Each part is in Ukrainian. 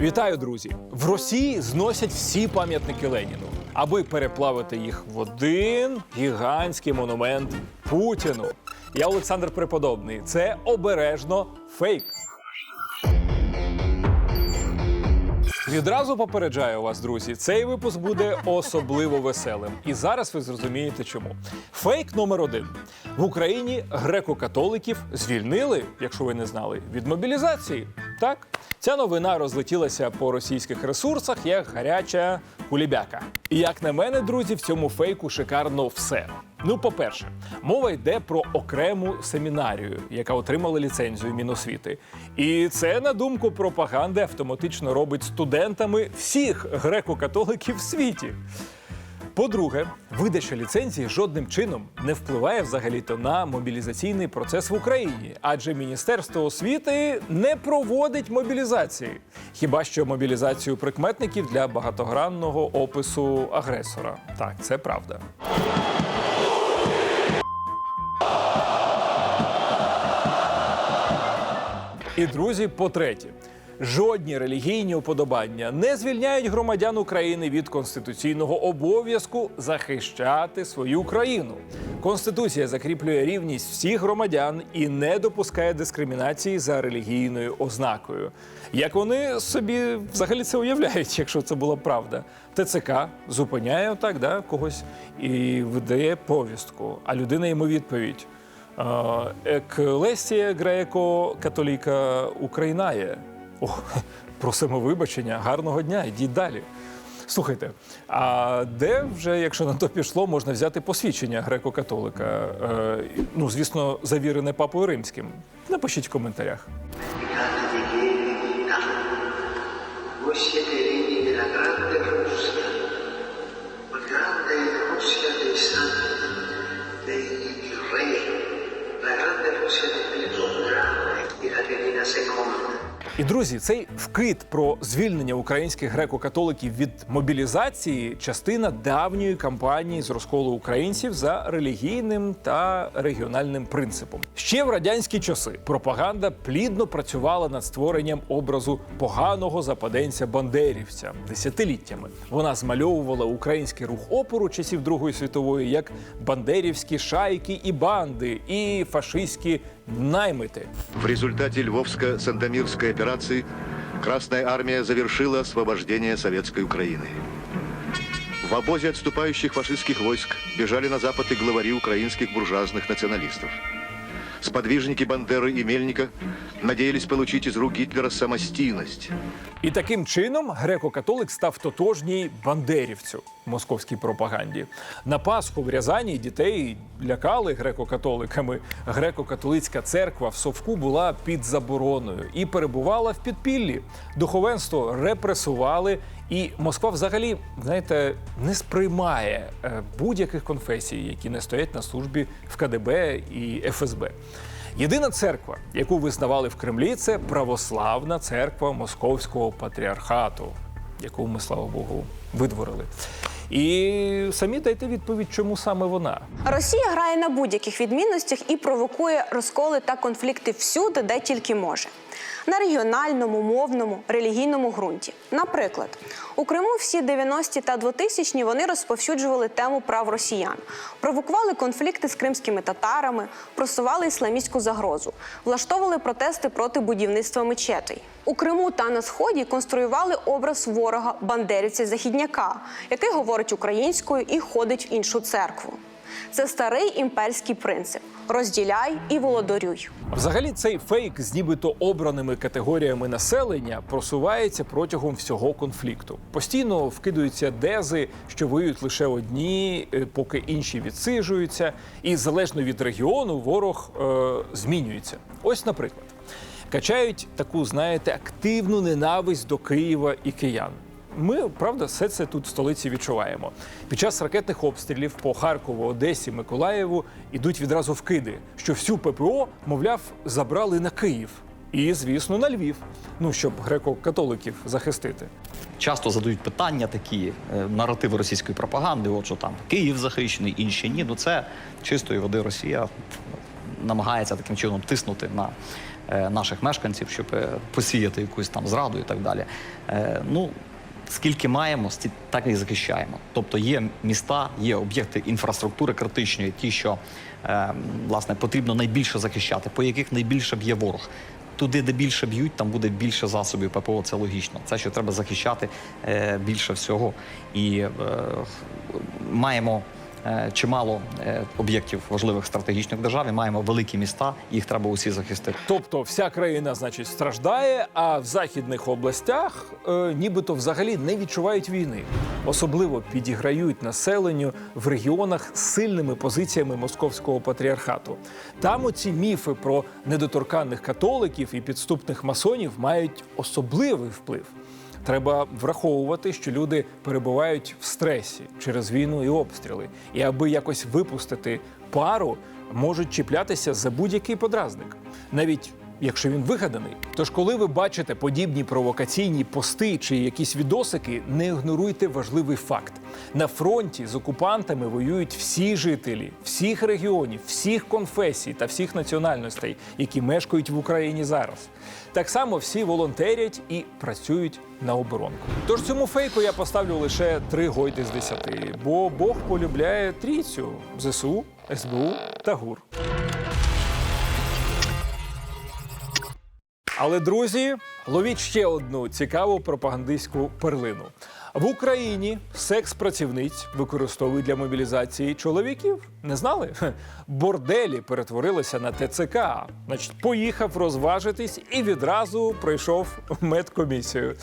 Вітаю, друзі! В Росії зносять всі пам'ятники Леніну, аби переплавити їх в один гігантський монумент Путіну. Я Олександр Преподобний. Це обережно фейк. Відразу попереджаю вас, друзі, цей випуск буде особливо веселим. І зараз ви зрозумієте, чому. Фейк номер один: в Україні греко-католиків звільнили, якщо ви не знали, від мобілізації. Так, ця новина розлетілася по російських ресурсах як гаряча кулібяка. І як на мене, друзі, в цьому фейку шикарно все. Ну, по-перше, мова йде про окрему семінарію, яка отримала ліцензію Міносвіти. І це, на думку пропаганди, автоматично робить студентами всіх греко-католиків в світі. По-друге, видача ліцензії жодним чином не впливає взагалі-то на мобілізаційний процес в Україні, адже Міністерство освіти не проводить мобілізації. Хіба що мобілізацію прикметників для багатогранного опису агресора. Так, це правда. І друзі, по-третє, жодні релігійні уподобання не звільняють громадян України від конституційного обов'язку захищати свою країну. Конституція закріплює рівність всіх громадян і не допускає дискримінації за релігійною ознакою. Як вони собі взагалі це уявляють, якщо це була правда? ТЦК зупиняє отак, да, когось і видає повістку, а людина йому відповідь. Еклесія греко-католіка Українає. О, просимо вибачення, гарного дня, йдіть далі. Слухайте, а де вже, якщо на то пішло, можна взяти посвідчення греко-католика? Е, ну, звісно, завірене папою римським. Напишіть в коментарях. Carte І друзі, цей вкид про звільнення українських греко-католиків від мобілізації частина давньої кампанії з розколу українців за релігійним та регіональним принципом. Ще в радянські часи пропаганда плідно працювала над створенням образу поганого западенця бандерівця десятиліттями. Вона змальовувала український рух опору часів Другої світової як бандерівські шайки і банди, і фашистські наймити. В результате Львовско-Сандомирской операции Красная Армия завершила освобождение Советской Украины. В обозе отступающих фашистских войск бежали на запад и главари украинских буржуазных националистов. Сподвижники Бандеры и Мельника надеялись получить из рук Гитлера самостийность. І таким чином греко-католик став тотожній бандерівцю в московській пропаганді. На Пасху в Рязані дітей лякали греко-католиками. Греко-католицька церква в Совку була під забороною і перебувала в підпіллі. Духовенство репресували, і Москва взагалі, знаєте, не сприймає е, будь-яких конфесій, які не стоять на службі в КДБ і ФСБ. Єдина церква, яку визнавали в Кремлі, це православна церква Московського патріархату, яку ми, слава Богу, видворили. І самі дайте відповідь, чому саме вона. Росія грає на будь-яких відмінностях і провокує розколи та конфлікти всюди, де тільки може. На регіональному, мовному, релігійному ґрунті. Наприклад, у Криму всі 90-ті та 2000-ні вони розповсюджували тему прав росіян, провокували конфлікти з кримськими татарами, просували ісламістську загрозу, влаштовували протести проти будівництва мечетей. У Криму та на сході конструювали образ ворога бандерівця західняка, який говорить українською і ходить в іншу церкву. Це старий імперський принцип: розділяй і володарюй. Взагалі, цей фейк з нібито обраними категоріями населення просувається протягом всього конфлікту. Постійно вкидуються дези, що воюють лише одні, е, поки інші відсиджуються, і залежно від регіону ворог е, змінюється. Ось, наприклад, качають таку, знаєте, активну ненависть до Києва і киян. Ми, правда, все це тут в столиці відчуваємо. Під час ракетних обстрілів по Харкову, Одесі, Миколаєву ідуть відразу вкиди, що всю ППО, мовляв, забрали на Київ. І, звісно, на Львів. Ну, щоб греко-католиків захистити. Часто задають питання такі е, наративи російської пропаганди, от що там Київ захищений, інші ні. Ну це чистої води Росія намагається таким чином тиснути на е, наших мешканців, щоб е, посіяти якусь там зраду і так далі. Е, ну, скільки маємо, так і захищаємо. Тобто є міста, є об'єкти інфраструктури критичної, ті, що е, власне потрібно найбільше захищати, по яких найбільше б'є ворог. Туди, де більше б'ють, там буде більше засобів ППО. Це логічно. Це що треба захищати е, більше всього. І е, маємо чимало е, об'єктів важливих стратегічних держав. і Маємо великі міста. Їх треба усі захистити. Тобто вся країна, значить, страждає, а в західних областях е, нібито взагалі не відчувають війни. Особливо підіграють населенню в регіонах з сильними позиціями московського патріархату. Там оці міфи про недоторканних католиків і підступних масонів мають особливий вплив. Треба враховувати, що люди перебувають в стресі через війну і обстріли, і аби якось випустити пару, можуть чіплятися за будь-який подразник, навіть якщо він вигаданий. Тож, коли ви бачите подібні провокаційні пости чи якісь відосики, не ігноруйте важливий факт: на фронті з окупантами воюють всі жителі всіх регіонів, всіх конфесій та всіх національностей, які мешкають в Україні зараз. Так само всі волонтерять і працюють на оборонку. Тож цьому фейку я поставлю лише три гойди з десяти, бо Бог полюбляє трійцю ЗСУ, СБУ та ГУР. Але, друзі, ловіть ще одну цікаву пропагандистську перлину. В Україні секс-працівниць використовують для мобілізації чоловіків. Не знали? Борделі перетворилися на ТЦК. Значить, поїхав розважитись і відразу пройшов медкомісію.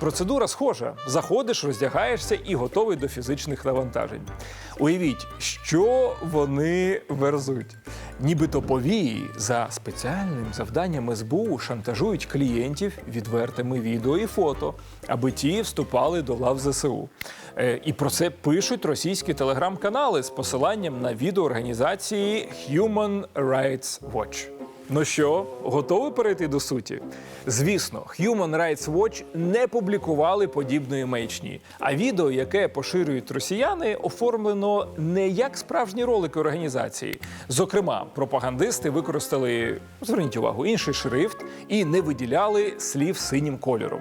Процедура схожа: заходиш, роздягаєшся і готовий до фізичних навантажень. Уявіть, що вони верзуть. Нібито повії за спеціальним завданням СБУ шантажують клієнтів відвертими відео і фото, аби ті вступали до лав ЗСУ. Е, і про це пишуть російські телеграм-канали з посиланням на відео організації Human Rights Watch. Ну що, готові перейти до суті? Звісно, Human Rights Watch не публікували подібної маячні. А відео, яке поширюють росіяни, оформлено не як справжні ролики організації. Зокрема, пропагандисти використали, зверніть увагу, інший шрифт і не виділяли слів синім кольором.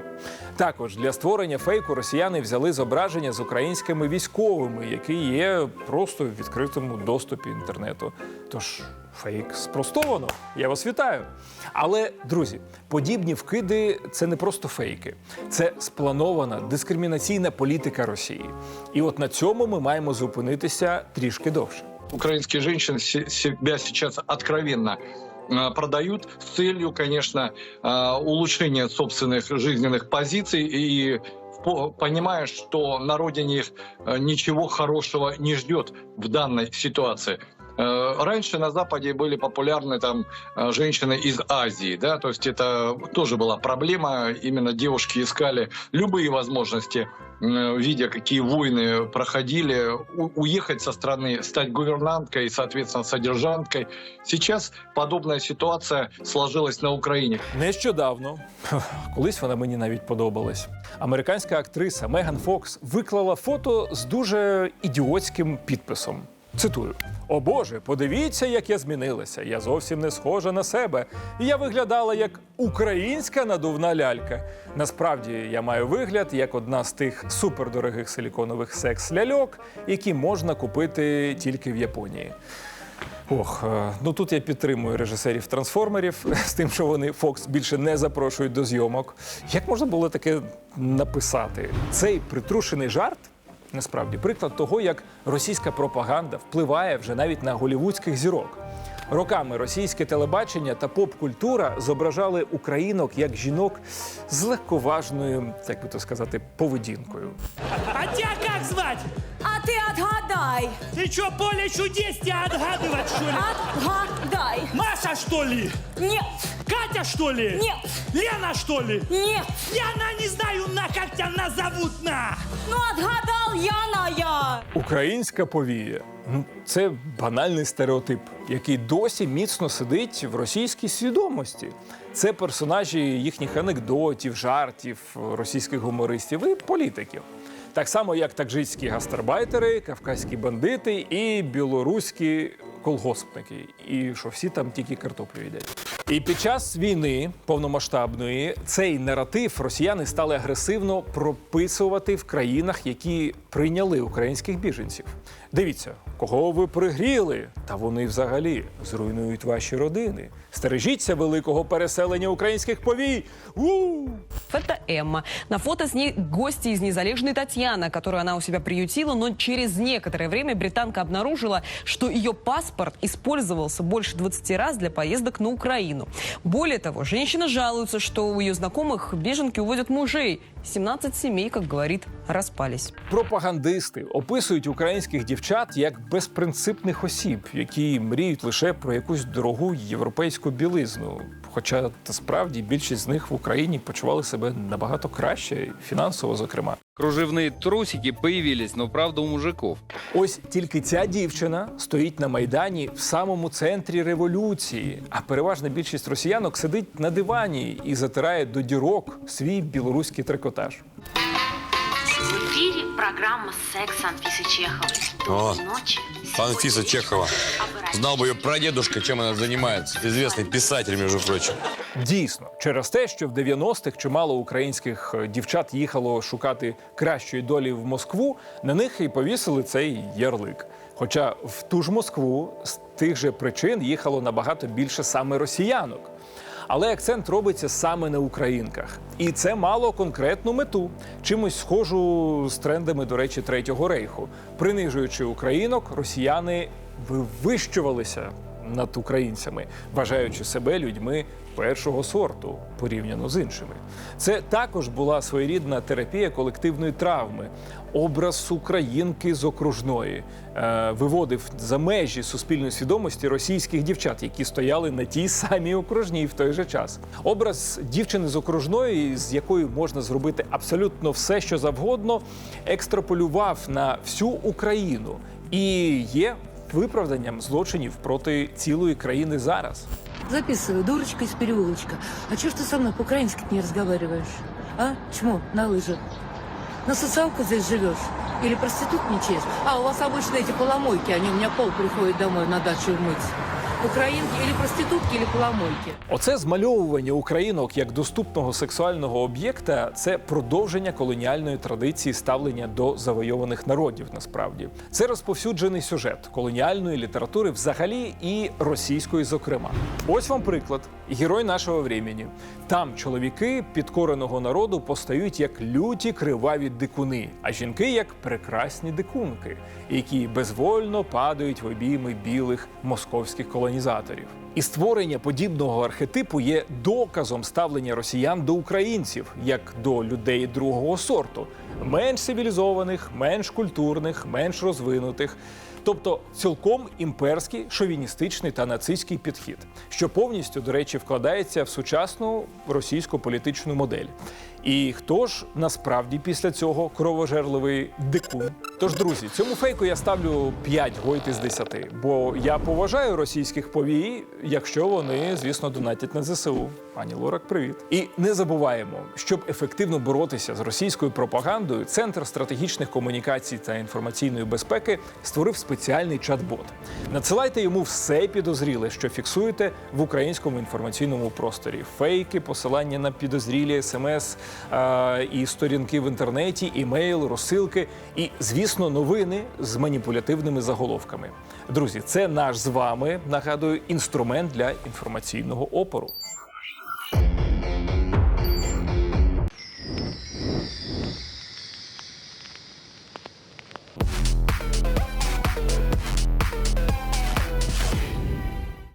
Також для створення фейку росіяни взяли зображення з українськими військовими, які є просто в відкритому доступі інтернету. Тож фейк спростовано. Я вас вітаю. Але, друзі, подібні вкиди це не просто фейки, це спланована дискримінаційна політика Росії. І от на цьому ми маємо зупинитися трішки довше. украинские женщины се- себя сейчас откровенно э, продают с целью, конечно, э, улучшения собственных жизненных позиций и по- понимая, что на родине их э, ничего хорошего не ждет в данной ситуации. Э, Раньше на Западе были популярны там э, женщины из Азии, да, то есть это тоже была проблема. Именно девушки искали любые возможности э, видя, какие войны проходили, у- уехать со страны, стать гувернанткой и, соответственно, содержанткой. Сейчас подобная ситуация сложилась на Украине. Нещодавно, колись вона мені навіть подобалась. Американська актриса Меган Фокс виклала фото з дуже ідіотським підписом. Цитую: О Боже, подивіться, як я змінилася. Я зовсім не схожа на себе. Я виглядала як українська надувна лялька. Насправді я маю вигляд як одна з тих супердорогих силіконових секс-ляльок, які можна купити тільки в Японії. Ох, е, ну тут я підтримую режисерів трансформерів з тим, що вони Фокс більше не запрошують до зйомок. Як можна було таке написати? Цей притрушений жарт насправді приклад того, як російська пропаганда впливає вже навіть на голівудських зірок. Роками російське телебачення та поп-культура зображали українок як жінок з легковажною, як би то сказати, поведінкою. А тебя как звать? А ти отгадай! Ты чё, поле чудес тебя отгадывать, что ли? Отгадай! Маша, что ли? Нет! Катя, что ли? Нет! Лена, что ли? Нет! Я не знаю, на как тебя назовут, на! Ну отгадал Яна я! Українська повія ну це банальний стереотип, який досі міцно сидить в російській свідомості. Це персонажі їхніх анекдотів, жартів, російських гумористів і політиків. Так само, як таджикські гастарбайтери, кавказькі бандити і білоруські колгоспники. І що всі там тільки картоплю їдять. І під час війни повномасштабної цей наратив росіяни стали агресивно прописувати в країнах, які прийняли українських біженців. Дивіться, кого ви пригріли, та вони взагалі зруйнують ваші родини. Стережіться великого переселення українських повій. у Это Эмма. На фото с ней гости из Незалежной Татьяна, которую она у себя приютила, но через некоторое время британка обнаружила, что ее паспорт использовался больше 20 раз для поездок на Украину. Более того, женщина жалуется, что у ее знакомых беженки уводят мужей. 17 сімей, як говорить, розпались. Пропагандисти описують українських дівчат як безпринципних осіб, які мріють лише про якусь дорогу європейську білизну. Хоча справді більшість з них в Україні почували себе набагато краще, фінансово, зокрема. Кружевные трусики появились, но правда у мужиков. Ось тільки ця дівчина стоїть на майдані в самому центрі революції. А переважна більшість росіянок сидить на дивані і затирає до дірок свій білоруський трикотаж. В эфире программа «Секс» Анфисы Чеховой. О, Доброй ночи. Анфиса Чехова. Знал бы ее прадедушка, чем она занимается. Известный писатель, между прочим. Дійсно, через те, що в 90-х чимало українських е, дівчат їхало шукати кращої долі в Москву, на них і повісили цей ярлик. Хоча в ту ж Москву з тих же причин їхало набагато більше саме росіянок. Але акцент робиться саме на українках, і це мало конкретну мету, чимось схожу з трендами, до речі, третього рейху. Принижуючи українок, росіяни вивищувалися над українцями, вважаючи себе людьми першого сорту порівняно з іншими. Це також була своєрідна терапія колективної травми. Образ українки з окружної е, виводив за межі суспільної свідомості російських дівчат, які стояли на тій самій окружній в той же час. Образ дівчини з окружної, з якою можна зробити абсолютно все, що завгодно, екстраполював на всю Україну і є виправданням злочинів проти цілої країни зараз. Записывай, дурочка из переулочка. А чё ж ты со мной по-украински не разговариваешь? А? Чмо, на лыжах? На социалку здесь живешь? Или проститутничаешь? А, у вас обычно эти поломойки, они у меня пол приходят домой на дачу мыть. Украинки или проститутки, или поломойки. Оце змальовування українок як доступного сексуального об'єкта це продовження колоніальної традиції ставлення до завойованих народів. Насправді це розповсюджений сюжет колоніальної літератури взагалі і російської, зокрема. Ось вам приклад: герой нашого времени. Там чоловіки підкореного народу постають як люті криваві дикуни, а жінки як прекрасні дикунки, які безвольно падають в обійми білих московських колонізаторів. І створення подібного архетипу є доказом ставлення росіян до українців як до людей другого сорту, менш цивілізованих, менш культурних, менш розвинутих. Тобто цілком імперський, шовіністичний та нацистський підхід, що повністю, до речі, вкладається в сучасну російську політичну модель. І хто ж насправді після цього кровожерливий дикун? Тож, друзі, цьому фейку я ставлю 5 гойт із 10, бо я поважаю російських повій, якщо вони, звісно, донатять на ЗСУ. Пані Лорак, привіт. І не забуваємо, щоб ефективно боротися з російською пропагандою, Центр стратегічних комунікацій та інформаційної безпеки створив спеціальний чат-бот. Надсилайте йому все підозріле, що фіксуєте в українському інформаційному просторі: фейки, посилання на підозрілі смс і сторінки в інтернеті, імейл, розсилки і, звісно, новини з маніпулятивними заголовками. Друзі, це наш з вами нагадую інструмент для інформаційного опору.